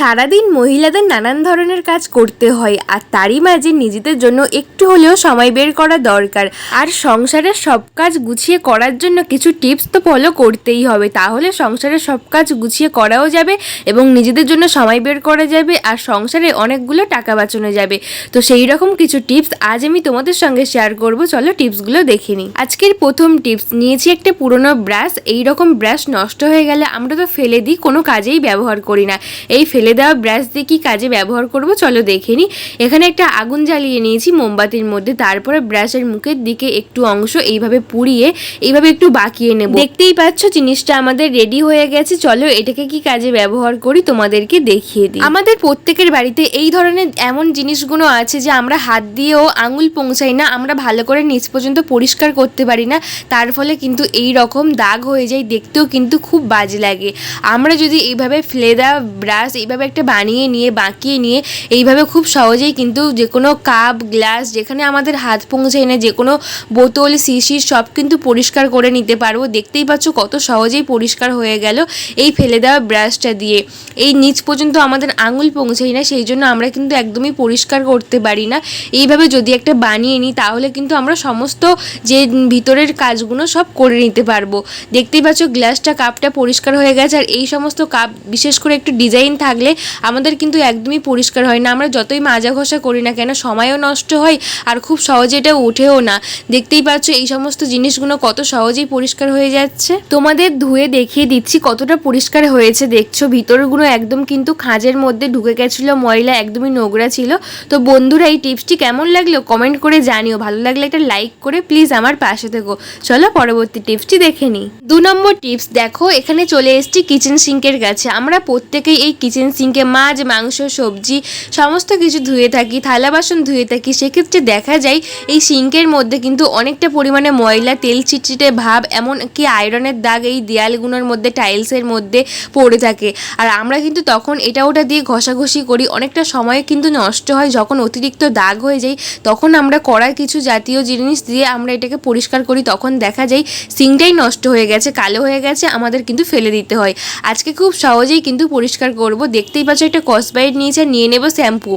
সারাদিন মহিলাদের নানান ধরনের কাজ করতে হয়, আর তারই মাঝে নিজেদের জন্য একটু হলেও সময় বের করা দরকার। আর সংসারের সব কাজ গুছিয়ে করার জন্য কিছু টিপস তো ফলো করতেই হবে। তাহলে সংসারের সব কাজ গুছিয়ে করাও যাবে এবং নিজেদের জন্য সময় বের করা যাবে, আর সংসারে অনেকগুলো টাকা বাঁচানো যাবে। তো সেই রকম কিছু টিপস আজ আমি তোমাদের সঙ্গে শেয়ার করব। চলো টিপসগুলো দেখে নিই। আজকের প্রথম টিপস, নিয়েছি একটা পুরনো ব্রাশ। এই রকম ব্রাশ নষ্ট হয়ে গেলে আমরা তো ফেলে দিই, কোনো কাজেই ব্যবহার করি না। এই ফেলে দেওয়া ব্রাশ দিয়ে কি কাজে ব্যবহার করব? চলো দেখে নিই এখানে একটা আগুন জ্বালিয়ে নিয়েছি মোমবাতির মধ্যে। তারপরে ব্রাশের মুখের দিকে একটু অংশ এইভাবে পুড়িয়ে এইভাবে একটু বাকিয়ে নেব। দেখতেই পাচ্ছ, জিনিসটা আমাদের রেডি হয়ে গেছে। চলো এটাকে কি কাজে ব্যবহার করি? তোমাদেরকে দেখিয়ে দিই। আমাদের প্রত্যেকের বাড়িতে এই ধরনের এমন জিনিসগুলো আছে যে আমরা হাত দিয়েও আঙুল পৌঁছাই না, আমরা ভালো করে নিচ পর্যন্ত পরিষ্কার করতে পারি না। তার ফলে কিন্তু এই রকম দাগ হয়ে যায়, দেখতেও কিন্তু খুব বাজে লাগে। আমরা যদি এইভাবে ফেলে দেওয়া ব্রাশ এইভাবে একটা বানিয়ে নিয়ে, বাঁকিয়ে নিয়ে এইভাবে খুব সহজেই কিন্তু যে কোনো কাপ, গ্লাস যেখানে আমাদের হাত পৌঁছায় না যে কোনো বোতল শিশির সব কিন্তু পরিষ্কার করে নিতে পারব। দেখতেই পাচ্ছ কত সহজেই পরিষ্কার হয়ে গেল এই ফেলে দেওয়া ব্রাশটা দিয়ে। এই নিচ পর্যন্ত আমাদের আঙুল পৌঁছায় না, সেই জন্য আমরা কিন্তু একদমই পরিষ্কার করতে পারি না। এইভাবে যদি একটা বানিয়ে নিই, তাহলে কিন্তু আমরা সমস্ত যে ভিতরের কাজগুলো সব করে নিতে পারব। দেখতেই পাচ্ছ গ্লাসটা, কাপটা পরিষ্কার হয়ে গেছে, আর এই সমস্ত কাপ বিশেষ করে একটু ডিজাইন থাকলে আমাদের কিন্তু একদমই পরিষ্কার হয় না। আমরা যতই মাজা ঘষা করি না কেন, সময়ও নষ্ট হয় আর খুব সহজে এটা ওঠেও না। দেখতেই পাচ্ছ এই সমস্ত জিনিসগুলো কত সহজেই পরিষ্কার হয়ে যাচ্ছে। তোমাদের ধুয়ে দেখিয়ে দিচ্ছি কতটা পরিষ্কার হয়েছে। দেখছ ভিতরগুলো একদম কিন্তু খাঁজের মধ্যে ঢুকে গেছিল, ময়লা একদমই নোংরা ছিল। তো বন্ধুরা, এই টিপসটি কেমন লাগল কমেন্ট করে জানিও। ভালো লাগলে একটা লাইক করে প্লিজ আমার পাশে থেকো। চলো পরবর্তী টিপসটি দেখে নিই। দু নম্বর টিপস, দেখো এখানে চলে এসেছি কিচেন সিঙ্কের কাছে। আমরা প্রত্যেকেই এই কিচেন সিঙ্কে মাছ, মাংস, সবজি, সমস্ত কিছু ধুয়ে থাকি, থালা বাসন ধুয়ে থাকি, সেক্ষেত্রে দেখা যায় এই সিঙ্কের মধ্যে কিন্তু অনেকটা পরিমাণে ময়লা, তেল, চিটচিটে ভাব, এমনকি আয়রনের দাগ এই দেয়ালগুলোর মধ্যে, টাইলসের মধ্যে পড়ে থাকে। আর আমরা কিন্তু তখন এটা ওটা দিয়ে ঘষাঘষি করি, অনেকটা সময় কিন্তু নষ্ট হয়, যখন অতিরিক্ত দাগ হয়ে যায়, তখন আমরা কড়ার কিছু জাতীয় জিনিস দিয়ে আমরা এটাকে পরিষ্কার করি, তখন দেখা যায় সিঙ্কটাই নষ্ট হয়ে গেছে, কালো হয়ে গেছে, আমাদের কিন্তু ফেলে দিতে হয়। আজকে খুব সহজেই কিন্তু পরিষ্কার করব দেখতেই পাচ্ছ একটা কসবাইট নিয়েছে আর নিয়ে নেব শ্যাম্পু।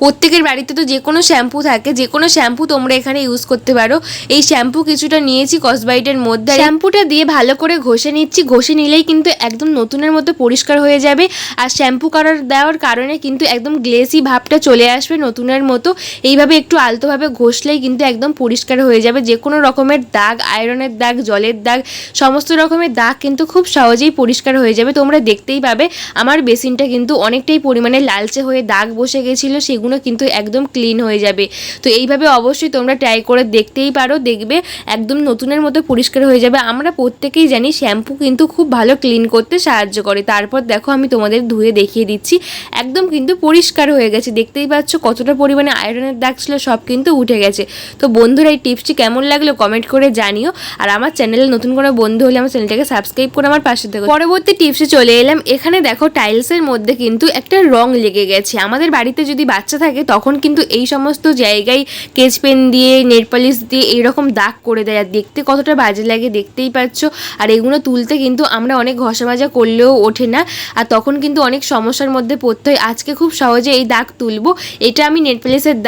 প্রত্যেকের বাড়িতে তো যে কোনো শ্যাম্পু থাকে, যে কোনো শ্যাম্পু তোমরা এখানে ইউজ করতে পারো। এই শ্যাম্পু কিছুটা নিয়েছি কসবাইটের মধ্যে। শ্যাম্পুটা দিয়ে ভালো করে ঘষে নিচ্ছি। ঘষে নিলেই কিন্তু একদম নতুনের মতো পরিষ্কার হয়ে যাবে। আর শ্যাম্পু করার দেওয়ার কারণে কিন্তু একদম গ্লেসি ভাবটা চলে আসবে নতুনের মতো। এইভাবে একটু আলতোভাবে ঘষলেই কিন্তু একদম পরিষ্কার হয়ে যাবে। যে কোনো রকমের দাগ আয়রনের দাগ, জলের দাগ, সমস্ত রকমের দাগ কিন্তু খুব সহজেই পরিষ্কার হয়ে যাবে। তোমরা দেখতেই পাবে, আমার বেসিনটা কিন্তু অনেকটাই পরিমাণে লালচে হয়ে দাগ বসে গেছিল, সেগুলো কিন্তু একদম ক্লিন হয়ে যাবে। তো এইভাবে অবশ্যই তোমরা ট্রাই করে দেখতেই পারো, দেখবে একদম নতুনের মতো পরিষ্কার হয়ে যাবে। আমরা প্রত্যেকেই জানি শ্যাম্পু কিন্তু খুব ভালো ক্লিন করতে সাহায্য করে। তারপর দেখো আমি তোমাদের ধুয়ে দেখিয়ে দিচ্ছি। একদম কিন্তু পরিষ্কার হয়ে গেছে। দেখতেই পাচ্ছ কতটা পরিমাণে আয়রনের দাগ ছিল, সব কিন্তু উঠে গেছে। তো বন্ধুরা, এই টিপসটি কেমন লাগল কমেন্ট করে জানিও। আর আমার চ্যানেলে নতুন কোনো বন্ধু হলে আমার চ্যানেলটাকে সাবস্ক্রাইব করে আমার পাশে থেকো। পরবর্তী টিপসে চলে এলাম। এখানে দেখো টাইলসের মধ্যে কিন্তু একটা রং লেগে গেছে। আমাদের বাড়িতে যদি বাচ্চা থাকে, তখন কিন্তু এই সমস্ত জায়গায় কেচ পেন দিয়ে, নেট পলিশ দিয়ে এইরকম দাগ করে দেয়। আর দেখতে কতটা বাজে লাগে দেখতেই পাচ্ছ। আর এগুলো তুলতে কিন্তু আমরা অনেক ঘষা মাজা করলেও ওঠে না। আর তখন কিন্তু অনেক সমস্যার মধ্যে পড়তে হয়। আজকে খুব সহজে এই দাগ তুলবো। এটা আমি নেট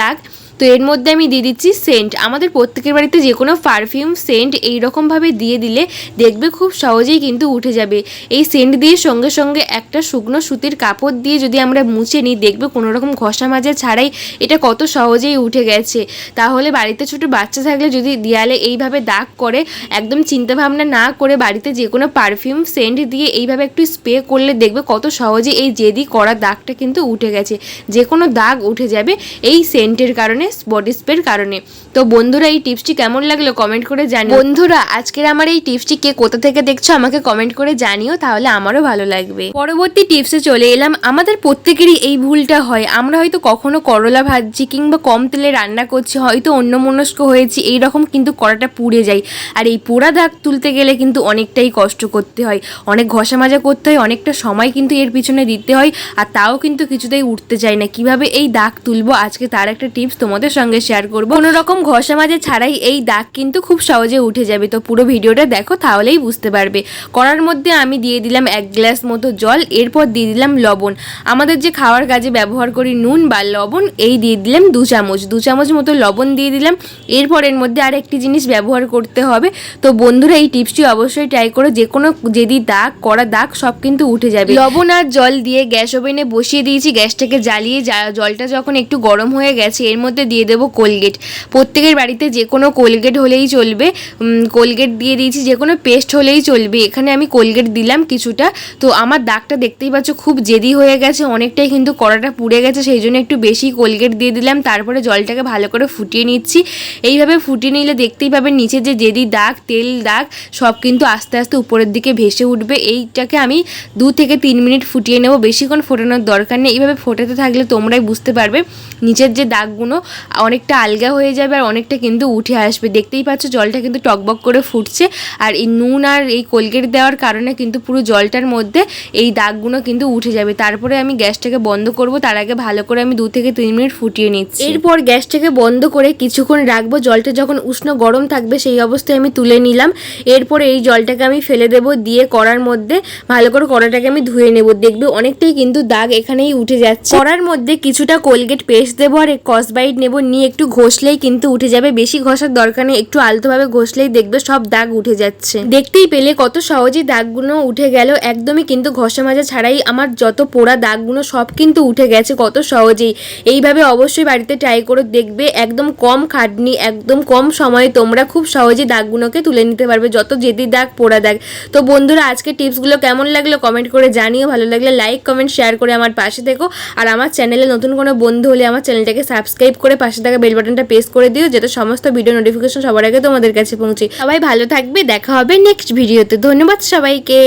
দাগ। তো এর মধ্যে আমি দিয়ে দিচ্ছি সেন্ট আমাদের প্রত্যেকের বাড়িতে যে কোনো পারফিউম সেন্ট এইরকমভাবে দিয়ে দিলে দেখবে খুব সহজেই কিন্তু উঠে যাবে। এই সেন্ট দিয়ে সঙ্গে সঙ্গে একটা শুকনো সুতির কাপড় দিয়ে যদি আমরা মুছে নিই, দেখবে কোনো রকম ঘষা মাজা ছাড়াই এটা কত সহজেই উঠে গেছে। তাহলে বাড়িতে ছোটো বাচ্চা থাকলে যদি দেয়ালে এইভাবে দাগ করে, একদম চিন্তাভাবনা না করে বাড়িতে যে কোনো পারফিউম সেন্ট দিয়ে এইভাবে একটু স্প্রে করলে দেখবে কত সহজে এই জেদি করা দাগটা কিন্তু উঠে গেছে। যে কোনো দাগ উঠে যাবে এই সেন্টের কারণে। বডি স্প্রের কারণে। তো বন্ধুরা, এই টিপসটি কেমন লাগল কমেন্ট করে জানিও। বন্ধুরা, আজকের আমার এই টিপসটি কে কোথা থেকে দেখছ আমাকে কমেন্ট করে জানিও, তাহলে আমারও ভালো লাগবে। পরবর্তী টিপসে চলে এলাম। আমাদের প্রত্যেকেরই এই ভুলটা হয়। আমরা হয়তো কখনো করলা ভাজছি কিংবা কম তেলে রান্না করছি, হয়তো অন্যমনস্ক হয়েছি, এই রকম কিন্তু কড়াটা পুড়ে যায়। আর এই পোড়া দাগ তুলতে গেলে কিন্তু অনেকটাই কষ্ট করতে হয়। অনেক ঘষা মাজা করতে হয়, অনেকটা সময় কিন্তু এর পিছনে দিতে হয়, আর তাও কিন্তু কিছুতেই উঠতে চায় না। কীভাবে এই দাগ তুলবো? আজকে তার একটা টিপস তোমাদের তোমাদের সঙ্গে শেয়ার করব। কোনো রকম ঘষা মাজে ছাড়াই এই দাগ কিন্তু খুব সহজে উঠে যাবে। তো পুরো ভিডিওটা দেখো, তাহলেই বুঝতে পারবে। করার মধ্যে আমি দিয়ে দিলাম এক গ্লাস মতো জল, এরপর দিয়ে দিলাম লবণ। আমাদের যে খাওয়ার কাজে ব্যবহার করি নুন বা লবণ, এই দিয়ে দিলাম দু চামচ। দু চামচ মতো লবণ দিয়ে দিলাম। এরপর এর মধ্যে আর একটি জিনিস ব্যবহার করতে হবে। তো বন্ধুরা, এই টিপসটি অবশ্যই ট্রাই করো। যে কোনো যদি দাগ করা দাগ, সব কিন্তু উঠে যাবে। লবণ আর জল দিয়ে গ্যাস ওভেনে বসিয়ে দিয়েছি। গ্যাসটাকে জ্বালিয়ে জলটা যখন একটু গরম হয়ে গেছে, এর মধ্যে দিয়ে দেবো কোলগেট প্রত্যেকের বাড়িতে যে কোনো কোলগেট হলেই চলবে। কোলগেট দিয়ে দিয়েছি, যে কোনো পেস্ট হলেই চলবে। এখানে আমি কোলগেট দিলাম কিছুটা। তো আমার দাগটা দেখতেই পাচ্ছ, খুব জেদি হয়ে গেছে। অনেকটাই কিন্তু কড়াটা পুড়ে গেছে, সেই জন্য একটু বেশি কোলগেট দিয়ে দিলাম। তারপরে জলটাকে ভালো করে ফুটিয়ে নিচ্ছি। এইভাবে ফুটিয়ে নিলে দেখতেই পাবেন, নিচে যে জেদি দাগ, তেল দাগ, সব কিন্তু আস্তে আস্তে উপরের দিকে ভেসে উঠবে। এইটাকে আমি দু থেকে তিন মিনিট ফুটিয়ে নেব। বেশিক্ষণ ফোটানোর দরকার নেই। এইভাবে ফোটাতে থাকলে তোমরাই বুঝতে পারবে। নিচের যে দাগগুলো অনেকটা আলগা হয়ে যাবে আর অনেকটা কিন্তু উঠে আসবে। দেখতেই পাচ্ছ জলটা কিন্তু টকবক করে ফুটছে আর এই নুন আর এই কোলগেট দেওয়ার কারণে কিন্তু পুরো জলটার মধ্যে এই দাগগুলো কিন্তু উঠে যাবে। তারপরে আমি গ্যাসটাকে বন্ধ করব, তার আগে ভালো করে আমি দু থেকে তিন মিনিট ফুটিয়ে নিচ্ছি। এরপর গ্যাসটাকে বন্ধ করে কিছুক্ষণ রাখব, জলটা যখন উষ্ণ গরম থাকবে সেই অবস্থায় আমি তুলে নিলাম। এরপর এই জলটাকে আমি ফেলে দেব, দিয়ে কড়ার মধ্যে ভালো করে কড়াটাকে আমি ধুয়ে নেব। দেখবে অনেকটাই কিন্তু দাগ এখানেই উঠে যাচ্ছে। কড়ার মধ্যে কিছুটা কোলগেট পেস্ট দেবো আর কসবাইট নেব, নিয়ে একটু ঘষলেই কিন্তু উঠে যাবে। বেশি ঘষার দরকার নেই, একটু আলতোভাবে ঘষলেই দেখবে সব দাগ উঠে যাচ্ছে। দেখতেই পেলে কত সহজেই দাগগুলো উঠে গেল, একদমই কিন্তু ঘষা মাজা ছাড়াই আমার যত পোড়া দাগগুলো সব কিন্তু উঠে গেছে কত সহজেই। এইভাবে অবশ্যই বাড়িতে ট্রাই করে দেখবে, একদম কম খাটনি, একদম কম সময়ে তোমরা খুব সহজেই দাগগুলোকে তুলে নিতে পারবে, যত জেদি দাগ, পোড়া দাগ। তো বন্ধুরা আজকে টিপসগুলো কেমন লাগল কমেন্ট করে জানিও, ভালো লাগলে লাইক কমেন্ট শেয়ার করে আমার পাশে থেকো। আর আমার চ্যানেলে নতুন কোনো বন্ধু হলে আমার চ্যানেলটাকে সাবস্ক্রাইব করে পাশে থাকা বেল বাটনটা প্রেস করে দিও যাতে সমস্ত ভিডিও নোটিফিকেশন সবার আগে তোমাদের কাছে পৌঁছে। সবাই ভালো থাকবে, দেখা হবে নেক্সট ভিডিওতে ধন্যবাদ সবাইকে।